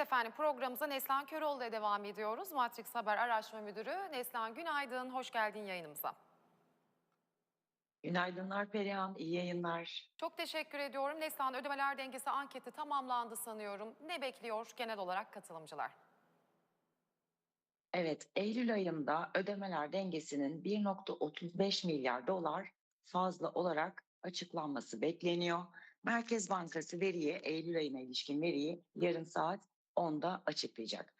Efendim programımıza Neslihan Köroğlu ile devam ediyoruz. Matrix Haber Araştırma Müdürü Neslihan günaydın, hoş geldin yayınımıza. Günaydınlar Perihan, iyi yayınlar. Çok teşekkür ediyorum. Neslihan ödemeler dengesi anketi tamamlandı sanıyorum. Ne bekliyor genel olarak katılımcılar? Evet, Eylül ayında ödemeler dengesinin 1.35 milyar dolar fazla olarak açıklanması bekleniyor. Merkez Bankası veriyi, Eylül ayına ilişkin veriyi yarın saat 10'da açıklayacak.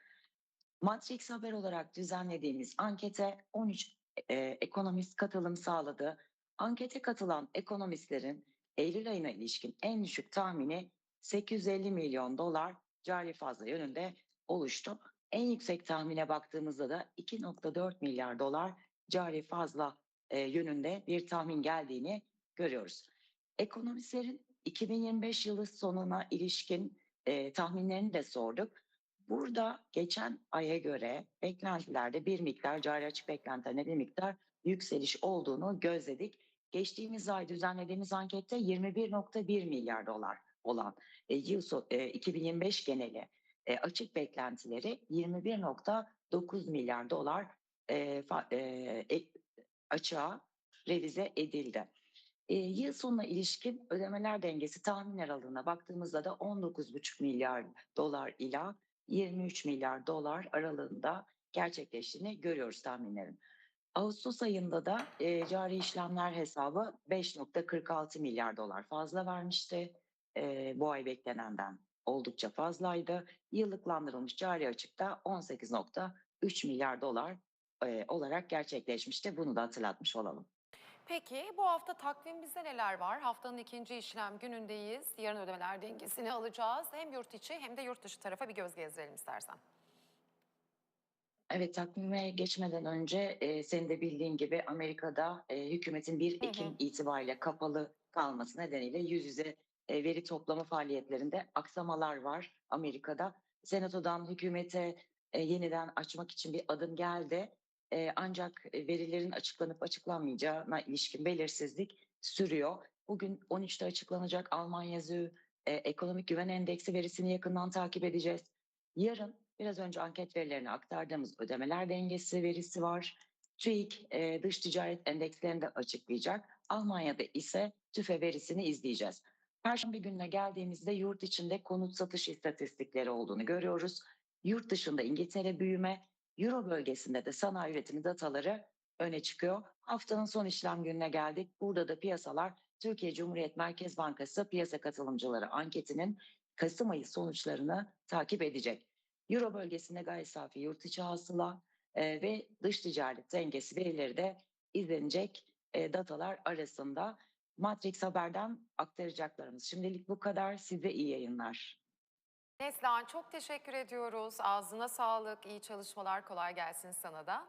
Matrix Haber olarak düzenlediğimiz ankete 13 e, ekonomist katılım sağladı. Ankete katılan ekonomistlerin Eylül ayına ilişkin en düşük tahmini 850 milyon dolar cari fazla yönünde oluştu. En yüksek tahmine baktığımızda da 2.4 milyar dolar cari fazla e, yönünde bir tahmin geldiğini görüyoruz. Ekonomistlerin 2025 yılı sonuna ilişkin e, tahminlerini de sorduk. Burada geçen aya göre beklentilerde bir miktar cari açık beklentilerine bir miktar yükseliş olduğunu gözledik. Geçtiğimiz ay düzenlediğimiz ankette 21.1 milyar dolar olan e, yıl e, 2025 geneli e, açık beklentileri 21.9 milyar dolar e, fa- e, açığa revize edildi. Yıl sonuna ilişkin ödemeler dengesi tahmin aralığına baktığımızda da 19,5 milyar dolar ila 23 milyar dolar aralığında gerçekleştiğini görüyoruz tahminlerin. Ağustos ayında da e, cari işlemler hesabı 5.46 milyar dolar fazla vermişti. E, bu ay beklenenden oldukça fazlaydı. Yıllıklandırılmış cari açıkta 18.3 milyar dolar e, olarak gerçekleşmişti. Bunu da hatırlatmış olalım. Peki bu hafta takvimimizde neler var? Haftanın ikinci işlem günündeyiz. Yarın ödemeler dengesini alacağız. Hem yurt içi hem de yurt dışı tarafa bir göz gezdirelim istersen. Evet takvime geçmeden önce e, senin de bildiğin gibi Amerika'da e, hükümetin 1 Hı hı. Ekim itibariyle kapalı kalması nedeniyle yüz yüze e, veri toplama faaliyetlerinde aksamalar var Amerika'da. Senatodan hükümete e, yeniden açmak için bir adım geldi. E, ancak verilerin açıklanıp açıklanmayacağına ilişkin belirsizlik sürüyor. Bugün 13'te açıklanacak Almanya ZÜ e, Ekonomik Güven Endeksi verisini yakından takip edeceğiz. Yarın biraz önce anket verilerini aktardığımız ödemeler dengesi verisi var. TÜİK e, dış ticaret endekslerini de açıklayacak. Almanya'da ise tüfe verisini izleyeceğiz. Perşembe gününe geldiğimizde yurt içinde konut satış istatistikleri olduğunu görüyoruz. Yurt dışında İngiltere büyüme, Euro bölgesinde de sanayi üretimi dataları öne çıkıyor. Haftanın son işlem gününe geldik. Burada da piyasalar Türkiye Cumhuriyet Merkez Bankası piyasa katılımcıları anketinin Kasım ayı sonuçlarını takip edecek. Euro bölgesinde gayri safi yurt içi hasıla e, ve dış ticaret dengesi verileri de izlenecek e, datalar arasında. Matrix Haber'den aktaracaklarımız şimdilik bu kadar. Size iyi yayınlar. Neslihan çok teşekkür ediyoruz. Ağzına sağlık, iyi çalışmalar, kolay gelsin sana da.